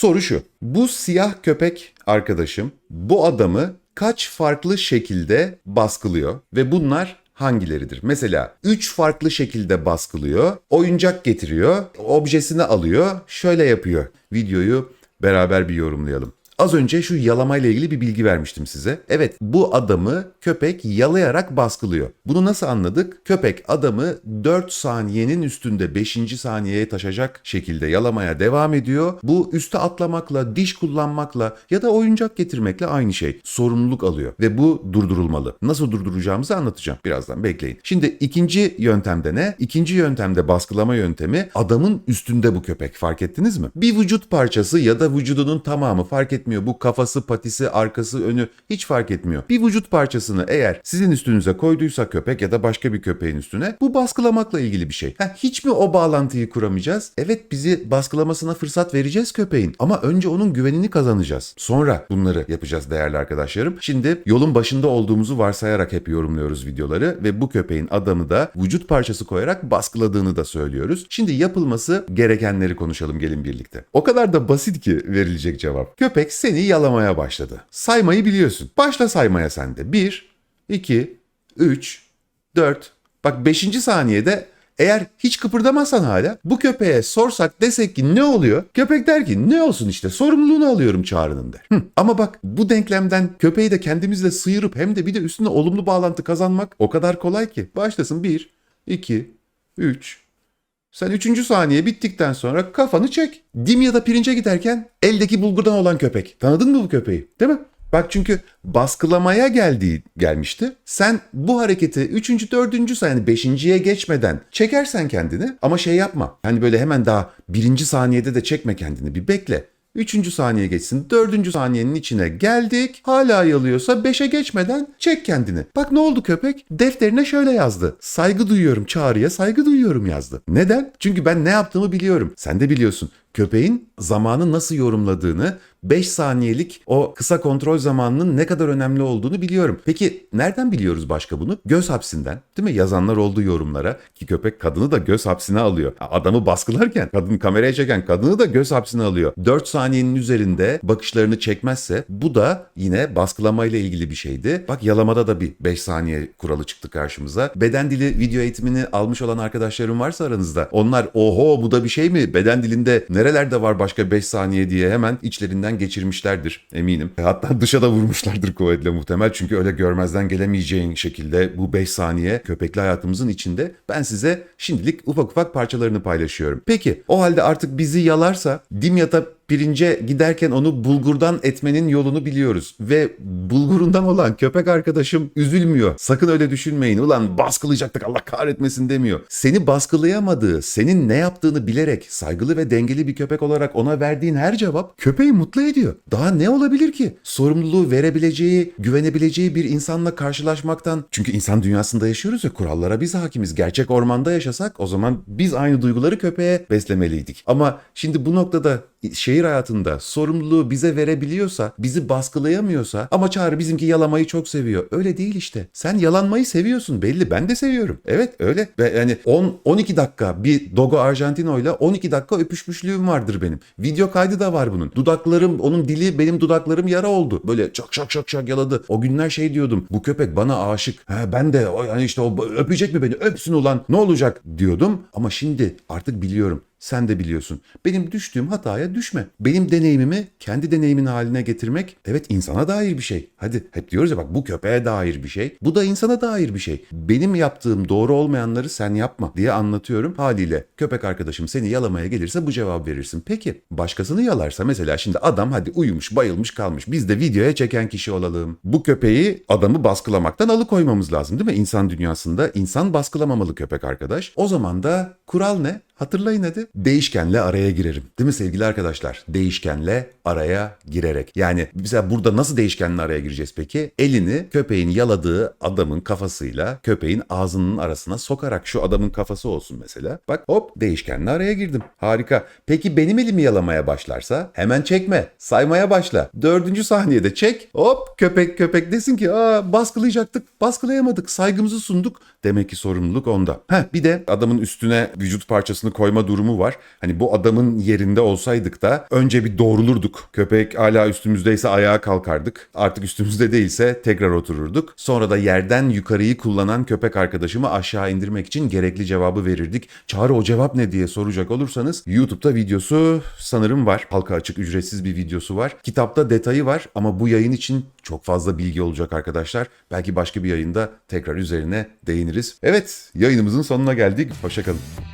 Soru şu. Bu siyah köpek arkadaşım bu adamı kaç farklı şekilde baskılıyor ve bunlar hangileridir? Mesela 3 farklı şekilde baskılıyor, oyuncak getiriyor, objesini alıyor, şöyle yapıyor. Videoyu beraber bir yorumlayalım. Az önce şu yalamayla ilgili bir bilgi vermiştim size. Evet bu adamı köpek yalayarak baskılıyor. Bunu nasıl anladık? Köpek adamı 4 saniyenin üstünde 5. saniyeye taşacak şekilde yalamaya devam ediyor. Bu üste atlamakla, diş kullanmakla ya da oyuncak getirmekle aynı şey. Sorumluluk alıyor ve bu durdurulmalı. Nasıl durduracağımızı anlatacağım birazdan bekleyin. Şimdi ikinci yöntemde ne? İkinci yöntemde baskılama yöntemi adamın üstünde bu köpek fark ettiniz mi? Bir vücut parçası ya da vücudunun tamamı fark etmiyor. Bu kafası, patisi, arkası, önü hiç fark etmiyor. Bir vücut parçasını eğer sizin üstünüze koyduysa köpek ya da başka bir köpeğin üstüne bu baskılamakla ilgili bir şey. Ha, hiç mi o bağlantıyı kuramayacağız? Evet bizi baskılamasına fırsat vereceğiz köpeğin ama önce onun güvenini kazanacağız. Sonra bunları yapacağız değerli arkadaşlarım. Şimdi yolun başında olduğumuzu varsayarak hep yorumluyoruz videoları ve bu köpeğin adamı da vücut parçası koyarak baskıladığını da söylüyoruz. Şimdi yapılması gerekenleri konuşalım gelin birlikte. O kadar da basit ki verilecek cevap. Köpek seni yalamaya başladı. Saymayı biliyorsun. Başla saymaya sen de. 1, 2, 3, 4. Bak 5. saniyede eğer hiç kıpırdamazsan hala bu köpeğe sorsak desek ki ne oluyor? Köpek der ki ne olsun işte sorumluluğunu alıyorum çağrının der. Hı. Ama bak bu denklemden köpeği de kendimizle sıyırıp hem de bir de üstüne olumlu bağlantı kazanmak o kadar kolay ki. Başlasın 1, 2, 3, sen üçüncü saniye bittikten sonra kafanı çek. Dim ya da pirince giderken eldeki bulgurdan olan köpek. Tanıdın mı bu köpeği? Değil mi? Bak çünkü baskılamaya geldiği gelmişti. Sen bu hareketi üçüncü, dördüncü yani beşinciye geçmeden çekersen kendini ama şey yapma. Hani böyle hemen daha birinci saniyede de çekme kendini bir bekle. Üçüncü saniye geçsin. Dördüncü saniyenin içine geldik. Hala yalıyorsa beşe geçmeden çek kendini. Bak ne oldu köpek? Defterine şöyle yazdı. Saygı duyuyorum çağrıya saygı duyuyorum yazdı. Neden? Çünkü ben ne yaptığımı biliyorum. Sen de biliyorsun. Köpeğin zamanı nasıl yorumladığını, 5 saniyelik o kısa kontrol zamanının ne kadar önemli olduğunu biliyorum. Peki nereden biliyoruz başka bunu? Göz hapsinden. Değil mi? Yazanlar olduğu yorumlara ki köpek kadını da göz hapsine alıyor. Adamı baskılarken, kadın kameraya çeken kadını da göz hapsine alıyor. 4 saniyenin üzerinde bakışlarını çekmezse bu da yine baskılamayla ilgili bir şeydi. Bak yalamada da bir 5 saniye kuralı çıktı karşımıza. Beden dili video eğitimini almış olan arkadaşlarım varsa aranızda onlar oho bu da bir şey mi? Beden dilinde nerelerde var başka 5 saniye diye hemen içlerinden geçirmişlerdir eminim. Hatta dışa da vurmuşlardır kuvvetle muhtemel. Çünkü öyle görmezden gelemeyeceğin şekilde bu 5 saniye köpekli hayatımızın içinde ben size şimdilik ufak ufak parçalarını paylaşıyorum. Peki o halde artık bizi yalarsa dimyata pirince giderken onu bulgurdan etmenin yolunu biliyoruz. Ve bulgurundan olan köpek arkadaşım üzülmüyor. Sakın öyle düşünmeyin. Ulan baskılayacaktık Allah kahretmesin demiyor. Seni baskılayamadığı, senin ne yaptığını bilerek saygılı ve dengeli bir köpek olarak ona verdiğin her cevap köpeği mutlu ediyor. Daha ne olabilir ki? Sorumluluğu verebileceği, güvenebileceği bir insanla karşılaşmaktan. Çünkü insan dünyasında yaşıyoruz ya kurallara biz hakimiz. Gerçek ormanda yaşasak o zaman biz aynı duyguları köpeğe beslemeliydik. Ama şimdi bu noktada şehir hayatında sorumluluğu bize verebiliyorsa, bizi baskılayamıyorsa ama Çağrı bizimki yalamayı çok seviyor. Öyle değil işte. Sen yalanmayı seviyorsun belli. Ben de seviyorum. Evet öyle. Ve yani 10 12 dakika bir Dogo Argentino ile 12 dakika öpüşmüşlüğüm vardır benim. Video kaydı da var bunun. Dudaklarım, onun dili benim dudaklarım yara oldu. Böyle çak çak çak çak yaladı. O günler şey diyordum. Bu köpek bana aşık. He, ben de yani işte o öpecek mi beni? Öpsün ulan. Ne olacak diyordum. Ama şimdi artık biliyorum. Sen de biliyorsun. Benim düştüğüm hataya düşme. Benim deneyimimi kendi deneyimin haline getirmek evet insana dair bir şey. Hadi hep diyoruz ya bak bu köpeğe dair bir şey. Bu da insana dair bir şey. Benim yaptığım doğru olmayanları sen yapma diye anlatıyorum. Haliyle köpek arkadaşım seni yalamaya gelirse bu cevap verirsin. Peki başkasını yalarsa mesela şimdi adam hadi uyumuş bayılmış kalmış. Biz de videoya çeken kişi olalım. Bu köpeği adamı baskılamaktan alıkoymamız lazım değil mi? İnsan dünyasında insan baskılamamalı köpek arkadaş. O zaman da kural ne? Hatırlayın hadi. Değişkenle araya girerim. Değil mi sevgili arkadaşlar? Değişkenle araya girerek. Yani mesela burada nasıl değişkenle araya gireceğiz peki? Elini köpeğin yaladığı adamın kafasıyla köpeğin ağzının arasına sokarak şu adamın kafası olsun mesela. Bak hop değişkenle araya girdim. Harika. Peki benim elimi yalamaya başlarsa hemen çekme. Saymaya başla. Dördüncü saniyede çek. Hop köpek köpek desin ki aa baskılayacaktık. Baskılayamadık. Saygımızı sunduk. Demek ki sorumluluk onda. Heh bir de adamın üstüne vücut parçasını kafasını koyma durumu var. Hani bu adamın yerinde olsaydık da önce bir doğrulurduk. Köpek hala üstümüzdeyse ayağa kalkardık. Artık üstümüzde değilse tekrar otururduk. Sonra da yerden yukarıyı kullanan köpek arkadaşımı aşağı indirmek için gerekli cevabı verirdik. Çağrı o cevap ne diye soracak olursanız YouTube'da videosu sanırım var. Halka açık ücretsiz bir videosu var. Kitapta detayı var ama bu yayın için çok fazla bilgi olacak arkadaşlar. Belki başka bir yayında tekrar üzerine değiniriz. Evet yayınımızın sonuna geldik. Hoşçakalın.